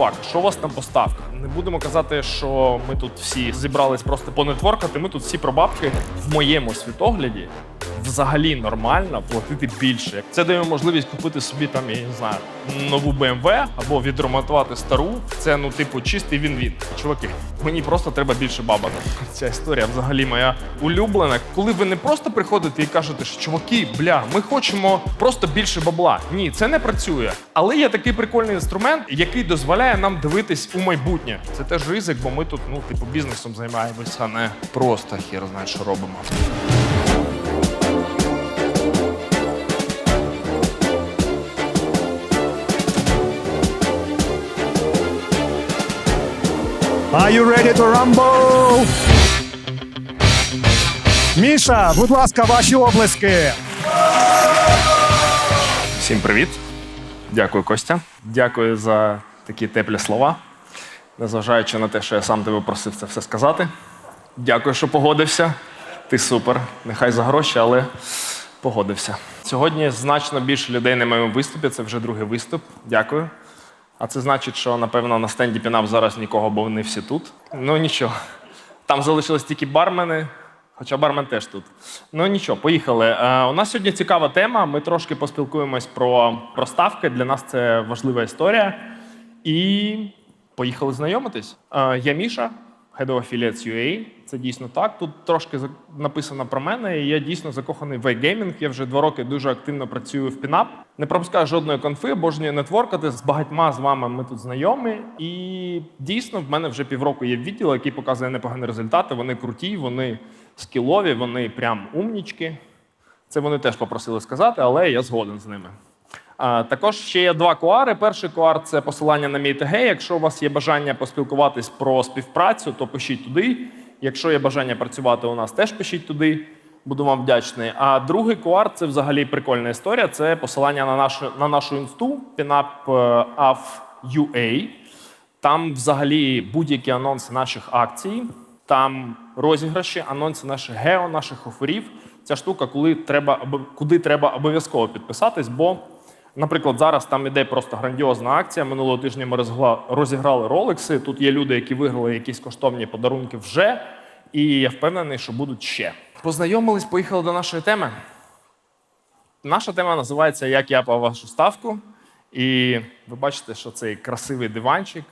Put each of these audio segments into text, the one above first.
чувак, що у вас там поставках? Не будемо казати, що ми тут всі зібрались просто понетворкати. Ми тут всі про бабки в моєму світогляді. Взагалі нормально платити більше. Це дає можливість купити собі там, я не знаю, нову BMW або відремонтувати стару. Це ну, типу, чистий він-він. Чуваки, мені просто треба більше бабок. Ця історія взагалі моя улюблена. Коли ви не просто приходите і кажете, що чуваки, бля, ми хочемо просто більше бабла. Ні, це не працює. Але є такий прикольний інструмент, який дозволяє нам дивитись у майбутнє. Це теж ризик, бо ми тут, ну, типу, бізнесом займаємося, а не просто хір знає, що робимо. Are you ready to rumble? Міша, будь ласка, ваші облески. Всім привіт. Дякую, Костя. Дякую за такі теплі слова. Незважаючи на те, що я сам тебе просив це все сказати. Дякую, що погодився. Ти супер. Нехай за гроші, але погодився. Сьогодні значно більше людей на моєму виступі. Це вже другий виступ. Дякую. А це значить, що напевно на стенді Пінап зараз нікого, бо вони всі тут. Ну нічого. Там залишились тільки бармени, хоча бармен теж тут. Ну нічого, поїхали. Е, у нас сьогодні цікава тема. Ми трошки поспілкуємось про, про ставки. Для нас це важлива історія. І поїхали знайомитись. Е, я Міша, Head of Affiliates UA. Це дійсно так. Тут трошки написано про мене. і Я дійсно закоханий в iGaming. Я вже два роки дуже активно працюю в Пінап. Не пропускаю жодної конфи, обожнюю нетворкати. З багатьма з вами ми тут знайомі. І дійсно в мене вже півроку є відділ, який показує непогані результати. Вони круті, вони скілові, вони прям умнічки. Це вони теж попросили сказати, але я згоден з ними. Також ще є два куари. Перший куар це посилання на мій ТГ. Якщо у вас є бажання поспілкуватись про співпрацю, то пишіть туди. Якщо є бажання працювати у нас, теж пишіть туди. Буду вам вдячний. А другий куар це взагалі прикольна історія. Це посилання на нашу на нашу інсту pinup.ua. Там взагалі будь-які анонси наших акцій, там розіграші, анонси наших гео, наших оферів. Ця штука, коли треба, куди треба обов'язково підписатись, бо, наприклад, зараз там іде просто грандіозна акція. Минулого тижня ми розіграли ролекси. Тут є люди, які виграли якісь коштовні подарунки вже, і я впевнений, що будуть ще. Познайомились, поїхали до нашої теми. Наша тема називається Як я по вашу ставку. І ви бачите, що цей красивий диванчик.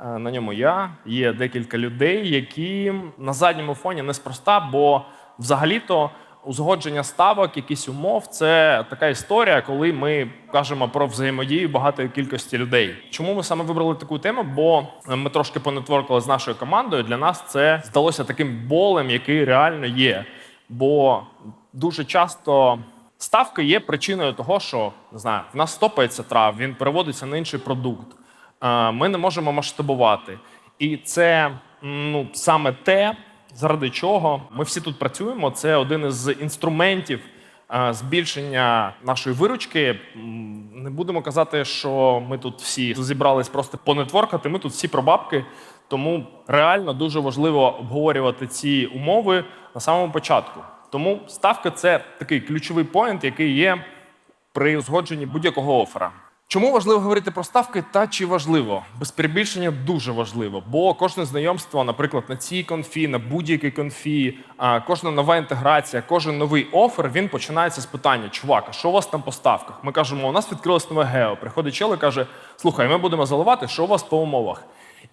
е, На ньому я є декілька людей, які на задньому фоні неспроста, бо взагалі-то узгодження ставок, якісь умов це така історія, коли ми кажемо про взаємодію багатої кількості людей. Чому ми саме вибрали таку тему? Бо ми трошки понетворкали з нашою командою. Для нас це здалося таким болем, який реально є. Бо дуже часто ставки є причиною того, що не знаю, в нас стопається трав, він переводиться на інший продукт. Е, Ми не можемо масштабувати. І це ну, саме те, заради чого ми всі тут працюємо. Це один із інструментів е, збільшення нашої виручки. Не будемо казати, що ми тут всі зібрались просто понетворкати. Ми тут всі про бабки. Тому реально дуже важливо обговорювати ці умови на самому початку. Тому ставка це такий ключовий поінт, який є при узгодженні будь-якого оффера. Чому важливо говорити про ставки та чи важливо? Без перебільшення дуже важливо, бо кожне знайомство, наприклад, на цій конфі, на будь-якій конфі, кожна нова інтеграція, кожен новий офер, він починається з питання: чувак, а що у вас там по ставках? Ми кажемо, у нас відкрилось нове гео. Приходить чел і каже: слухай, ми будемо заливати, що у вас по умовах.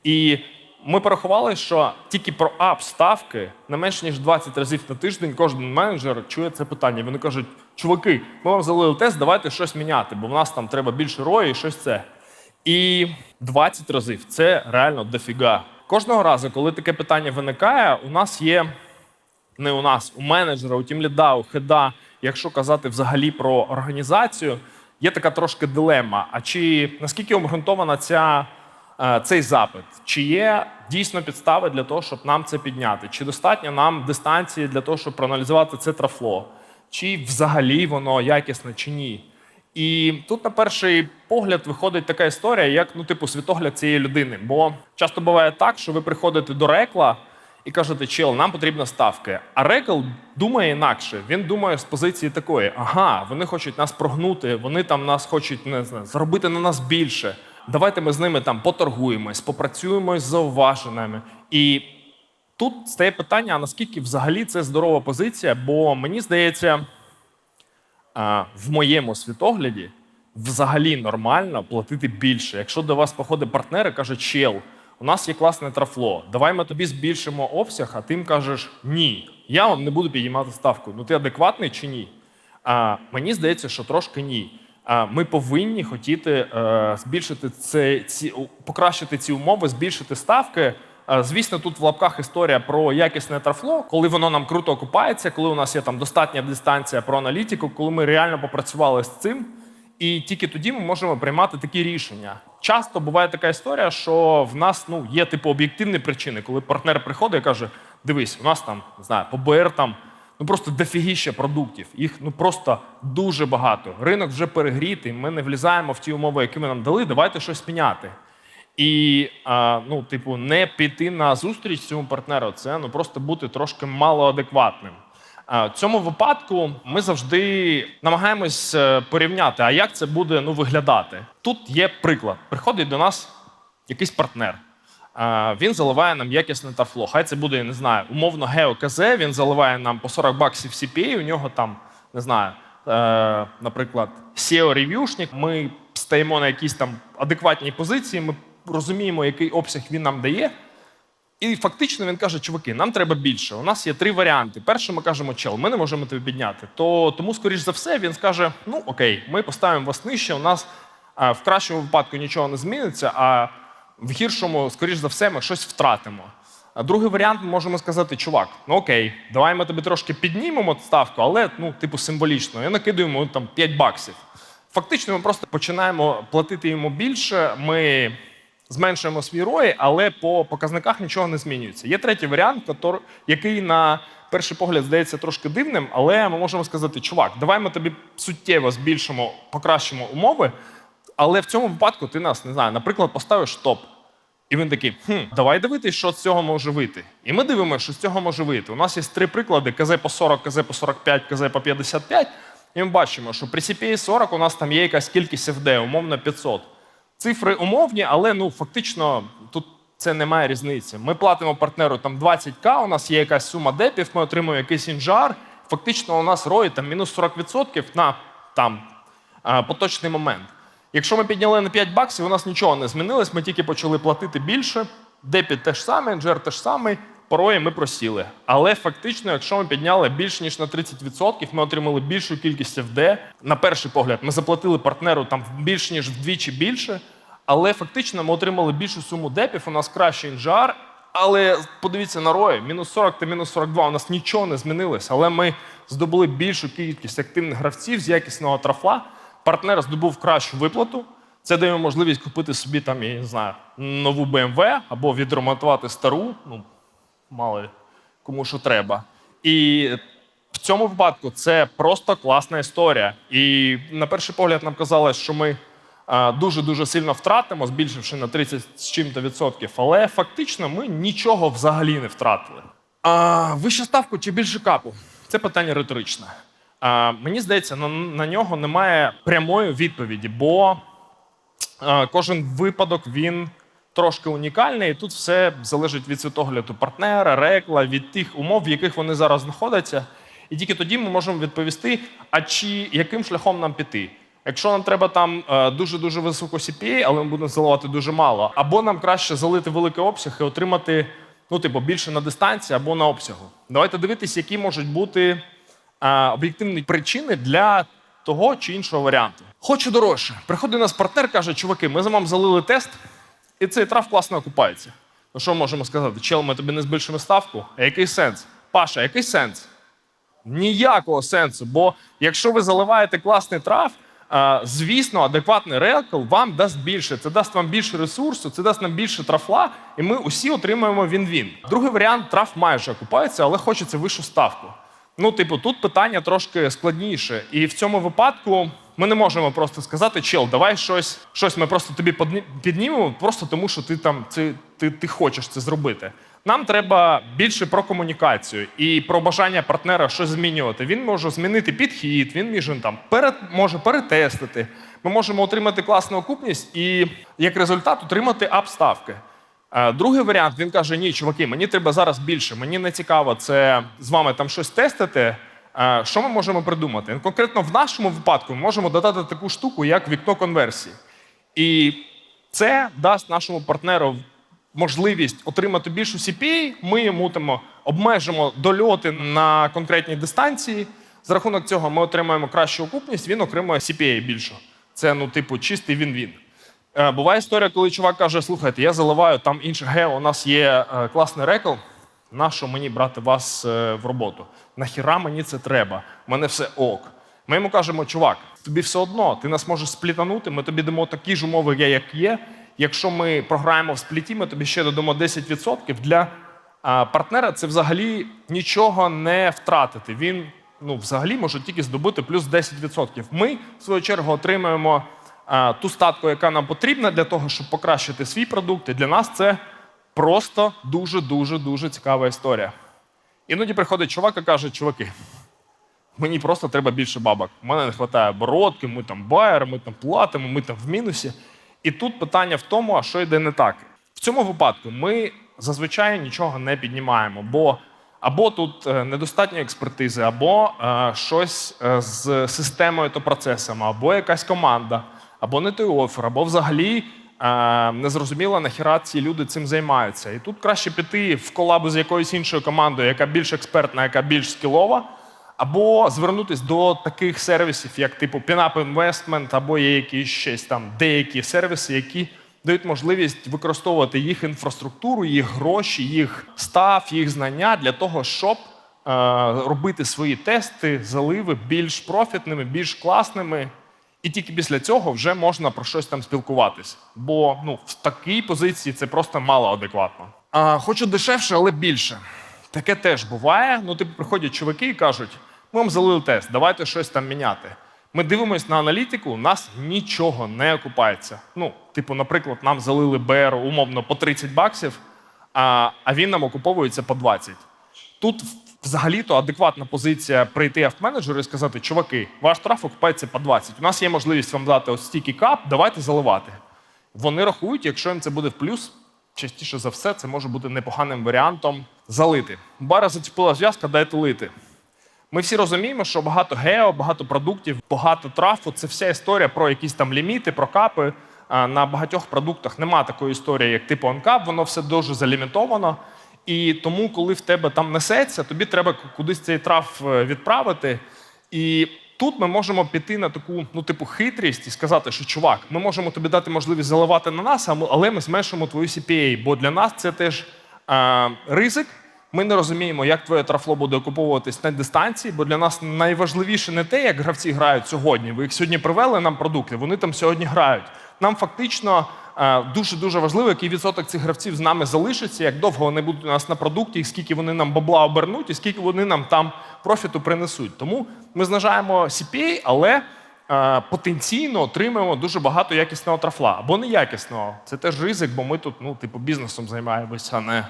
І ми порахували, що тільки про ап ставки не менш ніж 20 разів на тиждень кожен менеджер чує це питання. Вони кажуть: чуваки, ми вам залили тест, давайте щось міняти, бо в нас там треба більше рою і щось це. І 20 разів це реально дофіга. Кожного разу, коли таке питання виникає, у нас є не у нас, у менеджера, у тімліда, у хеда, якщо казати взагалі про організацію, є така трошки дилема. А чи наскільки обґрунтована ця, е, цей запит? Чи є дійсно підстави для того, щоб нам це підняти? Чи достатньо нам дистанції для того, щоб проаналізувати це трафло? Чи взагалі воно якісне, чи ні? І тут, на перший погляд, виходить така історія, як ну, типу, світогляд цієї людини. Бо часто буває так, що ви приходите до рекла і кажете, чел, нам потрібна ставки. А рекл думає інакше. Він думає з позиції такої: ага, вони хочуть нас прогнути, вони там нас хочуть не знаю, заробити на нас більше. давайте ми з ними там поторгуємось, попрацюємо з зауваженнями. І тут стає питання: а наскільки взагалі це здорова позиція? Бо мені здається, в моєму світогляді взагалі нормально платити більше. Якщо до вас походить партнер і каже, чел, у нас є класне трафло, давай ми тобі збільшимо обсяг, а ти кажеш ні, я вам не буду підіймати ставку. Ну ти адекватний чи ні? А, мені здається, що трошки ні. А, ми повинні хотіти е, збільшити це, ці, покращити ці умови, збільшити ставки. Е, Звісно, тут в лапках історія про якісне трафло, коли воно нам круто окупається, коли у нас є там достатня дистанція про аналітику, коли ми реально попрацювали з цим. І тільки тоді ми можемо приймати такі рішення. Часто буває така історія, що в нас ну є типу об'єктивні причини, коли партнер приходить і каже: дивись, у нас там не знаю, по БР там ну просто дофігіще продуктів. Їх ну просто дуже багато. Ринок вже перегрітий. Ми не влізаємо в ті умови, які ми нам дали. Давайте щось міняти. І а, ну, типу, не піти на зустріч цьому партнеру, це ну просто бути трошки малоадекватним. А, В цьому випадку ми завжди намагаємось е, порівняти, а як це буде ну, виглядати. Тут є приклад. Приходить до нас якийсь партнер. Він заливає нам якісне тафло. Хай це буде, я не знаю, умовно геоКЗ, він заливає нам по 40 баксів CPA, у нього там, не знаю, е, наприклад, SEO-рев'юшник. Ми стаємо на якійсь там адекватній позиції, ми розуміємо, який обсяг він нам дає. І фактично він каже: чуваки, нам треба більше. У нас є три варіанти. Перше, ми кажемо, чел, ми не можемо тебе підняти. То тому, скоріш за все, він скаже: ну окей, ми поставимо вас нижче. У нас а, в кращому випадку нічого не зміниться, а в гіршому, скоріш за все, ми щось втратимо. А другий варіант ми можемо сказати: чувак, ну окей, давай ми тобі трошки піднімемо ставку, але ну, типу, символічно, і накидуємо там 5 баксів. Фактично, ми просто починаємо платити йому більше. Ми зменшуємо свій рой, але по показниках нічого не змінюється. Є третій варіант, який на перший погляд здається трошки дивним, але ми можемо сказати: чувак, давай ми тобі суттєво збільшимо, покращимо умови, але в цьому випадку ти нас не знаю, наприклад, поставиш топ. І він такий: хм, давай дивитись, що з цього може вийти. І ми дивимося, що з цього може вийти. У нас є три приклади: КЗ по 40, КЗ по 45, КЗ по 55. І ми бачимо, що при CPA 40 у нас там є якась кількість FD, умовно 500. Цифри умовні, але ну фактично тут це не має різниці. Ми платимо партнеру там 20к, у нас є якась сума депів, ми отримуємо якийсь інжар. Фактично, у нас рої там мінус 40% на там поточний момент. Якщо ми підняли на 5 баксів, у нас нічого не змінилось, ми тільки почали платити більше. Депіт теж саме, інжер теж самий, порої ми просіли. Але фактично, якщо ми підняли більше ніж на 30%, ми отримали більшу кількість FD. На перший погляд, ми заплатили партнеру там більше ніж вдвічі більше, але фактично ми отримали більшу суму депів, у нас кращий інжар. Але подивіться на рої, мінус 40 та мінус 42, у нас нічого не змінилось, але ми здобули більшу кількість активних гравців з якісного трафла. Партнер здобув кращу виплату. Це дає можливість купити собі там, я не знаю, нову BMW або відремонтувати стару. Ну, мало ли, кому що треба. І в цьому випадку це просто класна історія. І на перший погляд нам казали, що ми дуже-дуже сильно втратимо, збільшивши на 30 з чим-то відсотків, але фактично ми нічого взагалі не втратили. А, вища ставку чи більше капу? Це питання риторичне. А, мені здається, на, на нього немає прямої відповіді, бо Е, Кожен випадок він трошки унікальний, і тут все залежить від світогляду партнера, рекла, від тих умов, в яких вони зараз знаходяться. І тільки тоді ми можемо відповісти, а чи яким шляхом нам піти. Якщо нам треба там е, дуже-дуже високу CPA, але ми будемо заливати дуже мало, або нам краще залити великий обсяг і отримати ну, типу, більше на дистанції або на обсягу. Давайте дивитися, які можуть бути е, об'єктивні причини для того чи іншого варіанту. Хочу дорожче. Приходить до нас партнер, каже: чуваки, ми за вам залили тест, і цей трав класно окупається. Ну що можемо сказати? Чел, ми тобі не збільшимо ставку. А який сенс? Паша, який сенс? Ніякого сенсу. Бо якщо ви заливаєте класний трав, звісно, адекватний рекл вам дасть більше. Це дасть вам більше ресурсу, це дасть нам більше трафла, і ми усі отримаємо він-він. Другий варіант трав майже окупається, але хочеться вищу ставку. Ну, типу, тут питання трошки складніше. І в цьому випадку ми не можемо просто сказати, чел, давай щось, щось ми просто тобі піднімемо, просто тому що ти там це, ти, ти хочеш це зробити. Нам треба більше про комунікацію і про бажання партнера щось змінювати. Він може змінити підхід, він може там перед, може перетестити, ми можемо отримати класну окупність і як результат отримати апставки. Е, Другий варіант він каже: ні, чуваки, мені треба зараз більше. Мені не цікаво це з вами там щось тестити. Е, Що ми можемо придумати? Конкретно в нашому випадку ми можемо додати таку штуку, як вікно конверсії. І це дасть нашому партнеру можливість отримати більшу CPA. Ми йому там обмежимо дольоти на конкретній дистанції. За рахунок цього ми отримаємо кращу окупність, він отримує CPA більшу. Це, ну, типу, чистий він-він. Е, Буває історія, коли чувак каже: слухайте, я заливаю там інше гео, у нас є е, класний рекл. Нащо мені брати вас е, в роботу? Нахіра мені це треба? У мене все ок. Ми йому кажемо, чувак, тобі все одно, ти нас можеш сплітанути, ми тобі дамо такі ж умови, як є. Якщо ми програємо в спліті, ми тобі ще додамо 10%. Для партнера це взагалі нічого не втратити. Він ну, взагалі може тільки здобути плюс 10%. Ми, в свою чергу, отримаємо ту статку, яка нам потрібна для того, щоб покращити свій продукт. І для нас це просто дуже, дуже, цікава історія. Іноді приходить чувак і каже, чуваки, мені просто треба більше бабок. У мене не вистачає оборотки, ми там байер, ми там платимо, ми там в мінусі. І тут питання в тому, а що йде не так. В цьому випадку ми зазвичай нічого не піднімаємо, бо або тут е, недостатньо експертизи, або е, щось е, з системою та процесами, або якась команда, або не той офер, або взагалі е, незрозуміло, нахіра ці люди цим займаються. І тут краще піти в колабу з якоюсь іншою командою, яка більш експертна, яка більш скілова, або звернутися до таких сервісів, як типу Pinup Investment, або є якісь щось там деякі сервіси, які дають можливість використовувати їх інфраструктуру, їх гроші, їх став, їх знання для того, щоб е, робити свої тести, заливи більш профітними, більш класними. І тільки після цього вже можна про щось там спілкуватись. Бо ну, в такій позиції це просто мало адекватно. А, хочу дешевше, але більше. Таке теж буває. Ну, типу, приходять чуваки і кажуть: ми вам залили тест, давайте щось там міняти. Ми дивимось на аналітику, у нас нічого не окупається. Ну, типу, наприклад, нам залили БР умовно по 30 баксів, а, а він нам окуповується по 20. Тут взагалі-то адекватна позиція прийти автменеджеру і сказати: чуваки, ваш штраф окупається по 20. У нас є можливість вам дати ось стільки кап, давайте заливати. Вони рахують, якщо їм це буде в плюс, частіше за все, це може бути непоганим варіантом залити. Бара заціпила зв'язка, дайте лити. Ми всі розуміємо, що багато гео, багато продуктів, багато трафу це вся історія про якісь там ліміти, про капи. На багатьох продуктах нема такої історії, як типу OnCap, воно все дуже залімітовано. І тому, коли в тебе там несеться, тобі треба кудись цей траф е, відправити. І тут ми можемо піти на таку, ну, типу, хитрість і сказати, що чувак, ми можемо тобі дати можливість заливати на нас, але ми зменшимо твою CPA, бо для нас це теж е, ризик. Ми не розуміємо, як твоє трафло буде окуповуватись на дистанції, бо для нас найважливіше не те, як гравці грають сьогодні. Ви їх сьогодні привели нам продукти, вони там сьогодні грають. Нам фактично дуже дуже важливо, який відсоток цих гравців з нами залишиться, як довго вони будуть у нас на продукті, і скільки вони нам бабла обернуть, і скільки вони нам там профіту принесуть. Тому ми знижаємо CPA, але е, потенційно отримуємо дуже багато якісного трафла або неякісного. Це теж ризик, бо ми тут, ну, типу, бізнесом займаємося, а не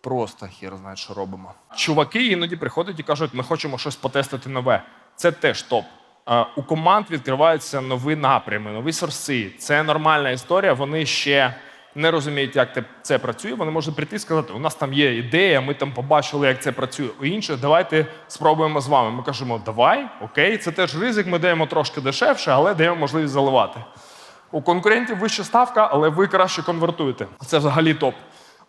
просто хір знає, що робимо. Чуваки іноді приходять і кажуть, ми хочемо щось потестити нове. Це теж топ. Е, У команд відкриваються нові напрями, нові сорси. Це нормальна історія. Вони ще не розуміють, як це працює. Вони можуть прийти і сказати, у нас там є ідея, ми там побачили, як це працює. У інших, давайте спробуємо з вами. Ми кажемо, давай, окей, це теж ризик, ми даємо трошки дешевше, але даємо можливість заливати. У конкурентів вища ставка, але ви краще конвертуєте. Це взагалі топ.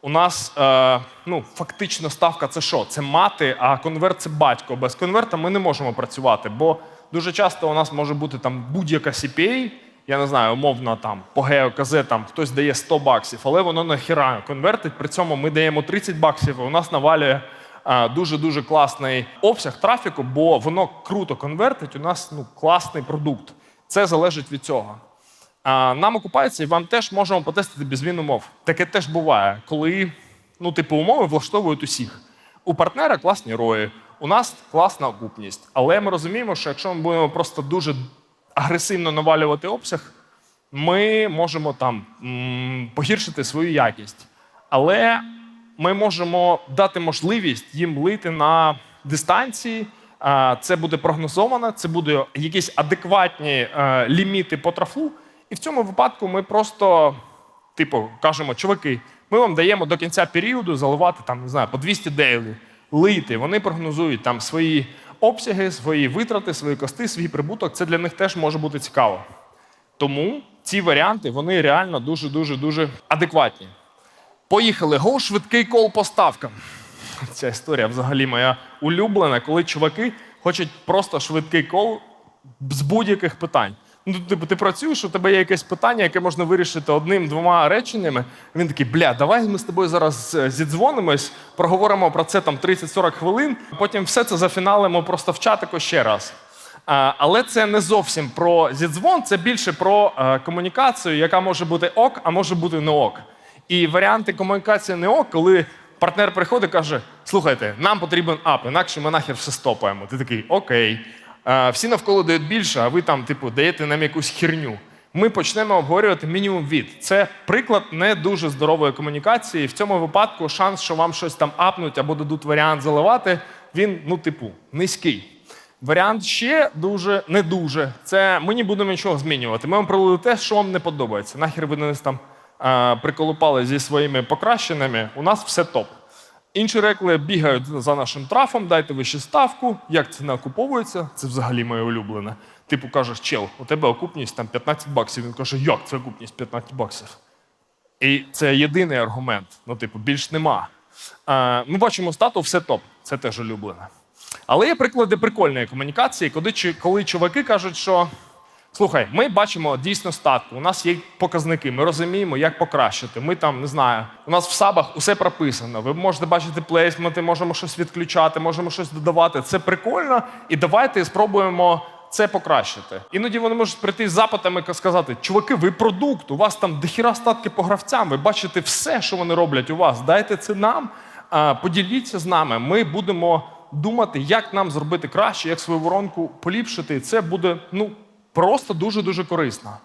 У нас е, ну, фактично ставка це що? Це мати, а конверт це батько. Без конверта ми не можемо працювати, бо дуже часто у нас може бути там будь-яка CPA, я не знаю, умовно там по геоказе там хтось дає 100 баксів, але воно нахіра конвертить. При цьому ми даємо 30 баксів, і у нас навалює дуже-дуже класний обсяг трафіку, бо воно круто конвертить. У нас ну, класний продукт. Це залежить від цього. А, нам окупається, і вам теж можемо потестити без змін умов. Таке теж буває, коли ну, типу, умови влаштовують усіх. У партнера класні рої, у нас класна окупність. Але ми розуміємо, що якщо ми будемо просто дуже агресивно навалювати обсяг, ми можемо там погіршити свою якість. Але ми можемо дати можливість їм лити на дистанції, це буде прогнозовано, це буде якісь адекватні е, ліміти по трафлу. І в цьому випадку ми просто, типу, кажемо, чуваки, ми вам даємо до кінця періоду заливати там, не знаю, по 200 дейлі, лити. Вони прогнозують там свої обсяги, свої витрати, свої кости, свій прибуток. Це для них теж може бути цікаво. Тому ці варіанти вони реально дуже дуже дуже адекватні. Поїхали. Го, швидкий кол по ставкам. Ця історія взагалі моя улюблена, коли чуваки хочуть просто швидкий кол з будь-яких питань. Ну, типу, ти працюєш, у тебе є якесь питання, яке можна вирішити одним-двома реченнями. Він такий, бля, давай ми з тобою зараз е, зідзвонимось, проговоримо про це там 30-40 хвилин, потім все це зафіналимо просто в чатику ще раз. А, Але це не зовсім про зідзвон, це більше про е, комунікацію, яка може бути ок, а може бути не ок. І варіанти комунікації не ок, коли партнер приходить і каже: слухайте, нам потрібен ап, інакше ми нахер все стопаємо. Ти такий, окей. Е, Всі навколо дають більше, а ви там, типу, даєте нам якусь херню. Ми почнемо обговорювати мінімум від. Це приклад не дуже здорової комунікації. В цьому випадку шанс, що вам щось там апнуть або дадуть варіант заливати, він, ну, типу, низький. Варіант ще дуже не дуже. Це ми не будемо нічого змінювати. Ми вам провели те, що вам не подобається. Нахер ви нас там а, приколупали зі своїми покращеними. У нас все топ. Інші рекли бігають за нашим трафом, дайте вище ставку. Як ціна окуповується? Це взагалі моє улюблене. Типу кажеш, чел, у тебе окупність там 15 баксів. Він каже, як це окупність 15 баксів? І це єдиний аргумент. Ну, типу, більш нема. А, ми бачимо стату, все топ. Це теж улюблене. Але є приклади прикольної комунікації, коли, коли чуваки кажуть, що слухай, ми бачимо дійсно статку, у нас є показники, ми розуміємо, як покращити. Ми там не знаю, у нас в сабах усе прописано. Ви можете бачити плейсменти, можемо щось відключати, можемо щось додавати. Це прикольно, і давайте спробуємо. Це покращити. Іноді вони можуть прийти з запитами і сказати: чуваки, ви продукт, у вас там дохіра статки по гравцям, ви бачите все, що вони роблять у вас. Дайте це нам, поділіться з нами. Ми будемо думати, як нам зробити краще, як свою воронку поліпшити. Це буде ну просто дуже дуже корисно.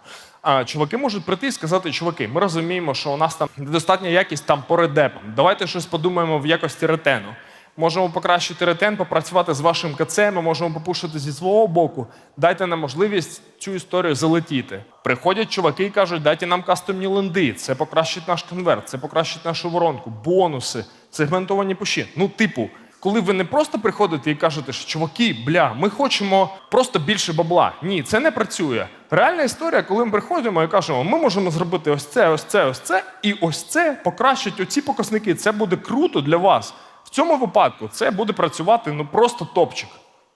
А, чуваки можуть прийти і сказати: чуваки, ми розуміємо, що у нас там недостатня якість там по редепам. Давайте щось подумаємо в якості ретену. Можемо покращити ретен, попрацювати з вашим КЦ, ми можемо попушити зі свого боку. Дайте нам можливість цю історію залетіти. Приходять чуваки і кажуть, дайте нам кастомні ленди, це покращить наш конверт, це покращить нашу воронку, бонуси, сегментовані пуші. Ну, типу, коли ви не просто приходите і кажете, що чуваки, бля, ми хочемо просто більше бабла. Ні, це не працює. Реальна історія, коли ми приходимо і кажемо, ми можемо зробити ось це, ось це, ось це, і ось це покращить оці показники. Це буде круто для вас. В цьому випадку це буде працювати ну просто топчик.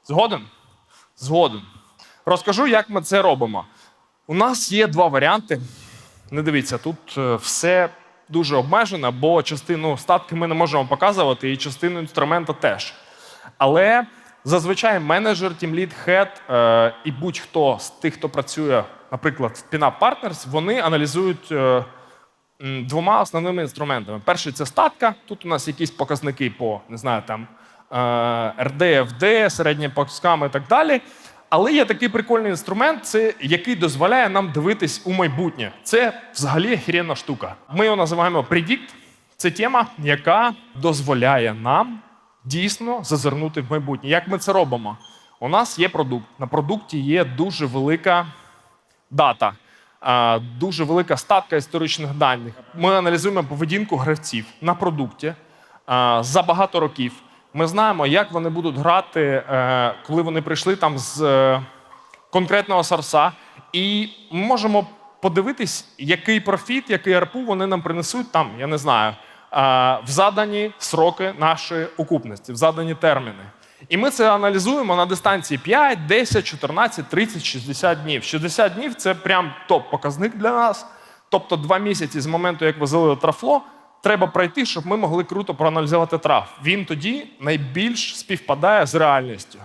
Згоден? Згоден. Розкажу, як ми це робимо. У нас є два варіанти. Не дивіться, тут е, все дуже обмежено, бо частину статки ми не можемо показувати, і частину інструмента теж. Але зазвичай менеджер, тімлід, хед е, і будь-хто з тих, хто працює, наприклад, в Pinup Partners, вони аналізують е, двома основними інструментами. Перший це статка. Тут у нас якісь показники по не знаю, там е, РД, ФД, середні пасками і так далі. Але є такий прикольний інструмент, це який дозволяє нам дивитись у майбутнє. Це взагалі охеренна штука. Ми його називаємо Predict. Це тема, яка дозволяє нам дійсно зазирнути в майбутнє. Як ми це робимо? У нас є продукт. На продукті є дуже велика дата, дуже велика статка історичних даних. Ми аналізуємо поведінку гравців на продукті за багато років. Ми знаємо, як вони будуть грати, е, коли вони прийшли там з е, конкретного сорса, і ми можемо подивитись, який профіт, який арпу вони нам принесуть там, я не знаю, е, в задані сроки нашої окупності, в задані терміни. І ми це аналізуємо на дистанції 5, 10, 14, 30, 60 днів. 60 днів це прям топ-показник для нас. Тобто два місяці з моменту, як ви залили трафло, треба пройти, щоб ми могли круто проаналізувати траф. Він тоді найбільш співпадає з реальністю.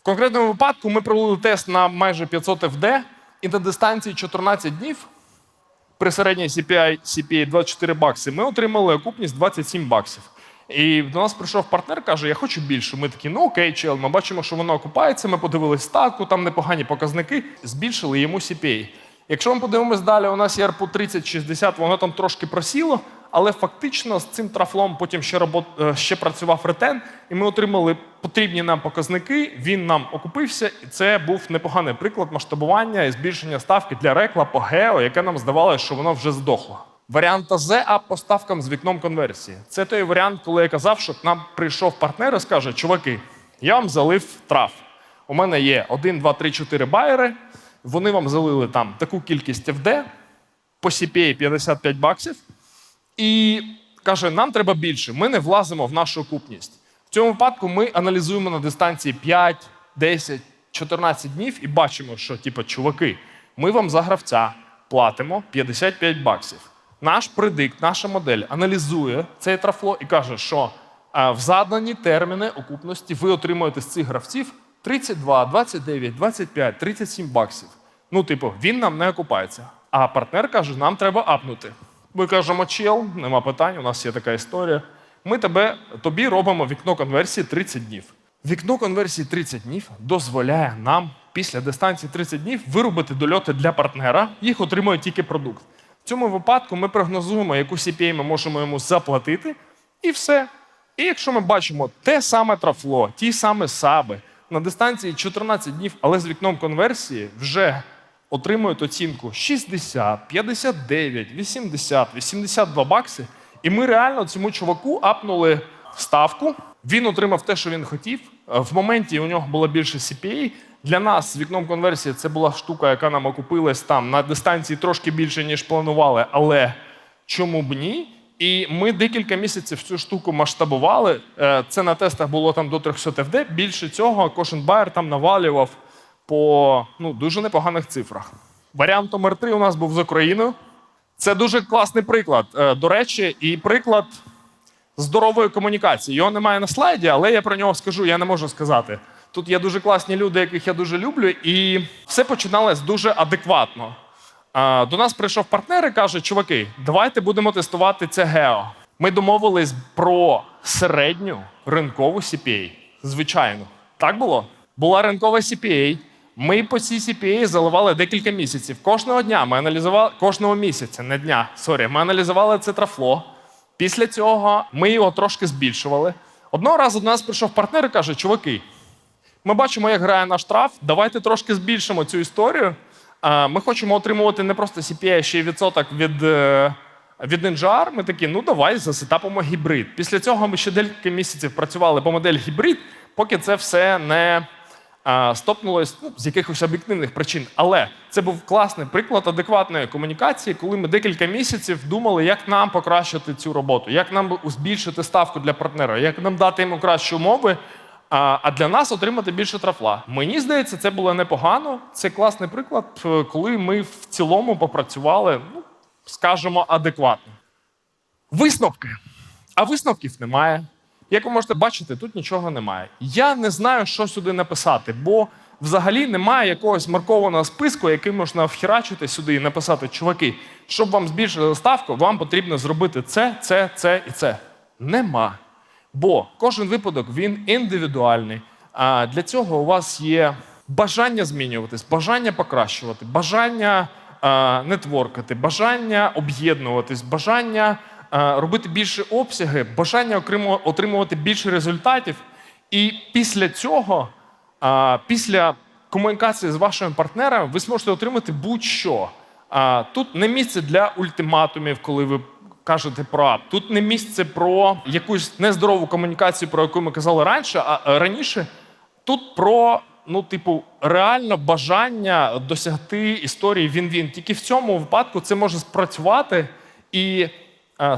В конкретному випадку ми провели тест на майже 500 FD, і на дистанції 14 днів при середній CPI, CPA 24 бакси ми отримали окупність 27 баксів. І до нас прийшов партнер, каже: Я хочу більше. Ми такі, ну окей, чел, ми бачимо, що воно окупається. Ми подивились статку, там непогані показники, збільшили йому CPA. Якщо ми подивимось далі, у нас є ARPU 30-60, воно там трошки просіло, але фактично з цим трафлом потім ще, робот, е, ще працював ретен, і ми отримали потрібні нам показники. Він нам окупився, і це був непоганий приклад масштабування і збільшення ставки для рекла по гео, яке нам здавалося, що воно вже здохло. Варіант АЗ по ставкам з вікном конверсії. Це той варіант, коли я казав, що к нам прийшов партнер і скаже: чуваки, я вам залив трав. У мене є 1, 2, 3, 4 байери. Вони вам залили там таку кількість FD, по CPA 55 баксів, і каже: нам треба більше. Ми не влазимо в нашу окупність. В цьому випадку ми аналізуємо на дистанції 5, 10, 14 днів і бачимо, що, типу, чуваки, ми вам за гравця платимо 55 баксів. Наш предикт, наша модель аналізує цей трафло і каже, що в задані терміни окупності ви отримуєте з цих гравців 32, 29, 25, 37 баксів. Ну, типу, він нам не окупається. А партнер каже, нам треба апнути. Ми кажемо, чел, нема питань, у нас є така історія. Ми тебе, тобі робимо вікно конверсії 30 днів. Вікно конверсії 30 днів дозволяє нам після дистанції 30 днів виробити дольоти для партнера, їх отримує тільки продукт. В цьому випадку ми прогнозуємо, яку CPA ми можемо йому заплатити, і все. І якщо ми бачимо те саме трафло, ті самі саби на дистанції 14 днів, але з вікном конверсії вже отримують оцінку 60, 59, 80, 82 бакси. І ми реально цьому чуваку апнули ставку. Він отримав те, що він хотів. Е, В моменті у нього було більше CPA. Для нас з вікном конверсії це була штука, яка нам окупилась там на дистанції трошки більше, ніж планували, але чому б ні? І ми декілька місяців цю штуку масштабували. Е, Це на тестах було там до 300 FD. Більше цього кожен байер там навалював по ну, дуже непоганих цифрах. Варіант номер 3 у нас був з Україною. Це дуже класний приклад. Е, До речі, і приклад здорової комунікації. Його немає на слайді, але я про нього скажу, я не можу сказати. Тут є дуже класні люди, яких я дуже люблю, і все починалось дуже адекватно. До нас прийшов партнер і каже: чуваки, давайте будемо тестувати це гео. Ми домовились про середню ринкову CPA. Звичайно, так було? Була ринкова CPA. Ми по цій CPA заливали декілька місяців. Кожного дня ми аналізували кожного місяця, не дня. Сорі, ми аналізували це трафло. Після цього ми його трошки збільшували. Одного разу до нас прийшов партнер і каже: чуваки, ми бачимо, як грає наш траф. Давайте трошки збільшимо цю історію. Ми хочемо отримувати не просто CPA, ще й відсоток від, е, від NGR. Ми такі, ну давай засетапимо гібрид. Після цього ми ще декілька місяців працювали по моделі гібрид, поки це все не стопнулось ну, з якихось об'єктивних причин. Але це був класний приклад адекватної комунікації, коли ми декілька місяців думали, як нам покращити цю роботу, як нам збільшити ставку для партнера, як нам дати йому кращі умови. А для нас отримати більше трафла. Мені здається, це було непогано. Це класний приклад, е, коли ми в цілому попрацювали, ну, скажімо, адекватно. Висновки. А висновків немає. Як ви можете бачити, тут нічого немає. Я не знаю, що сюди написати, бо взагалі немає якогось маркованого списку, який можна вхерачити сюди і написати: чуваки, щоб вам збільшити ставку, вам потрібно зробити це, це, це і це. Нема. Бо кожен випадок він індивідуальний. А для цього у вас є бажання змінюватись, бажання покращувати, бажання а, нетворкати, бажання об'єднуватись, бажання робити більше обсяги, бажання отримувати більше результатів. І після цього, після комунікації з вашими партнерами, ви зможете отримати будь-що. Тут не місце для ультиматумів, коли ви кажете про ап. Тут не місце про якусь нездорову комунікацію, про яку ми казали раніше, а раніше. Тут про, ну, типу, реально бажання досягти історії він-він. Тільки в цьому випадку це може спрацювати. І е,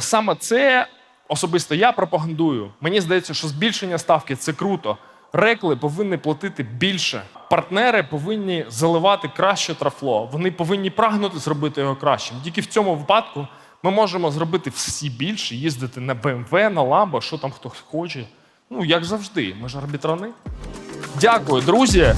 саме це особисто я пропагандую. Мені здається, що збільшення ставки це круто. Рекли повинні платити більше. Партнери повинні заливати краще трафло. Вони повинні прагнути зробити його кращим. Тільки в цьому випадку ми можемо зробити всі більше, їздити на BMW, на Lambo, що там хто хоче. Ну, як завжди, ми ж арбітрани. Дякую, друзі.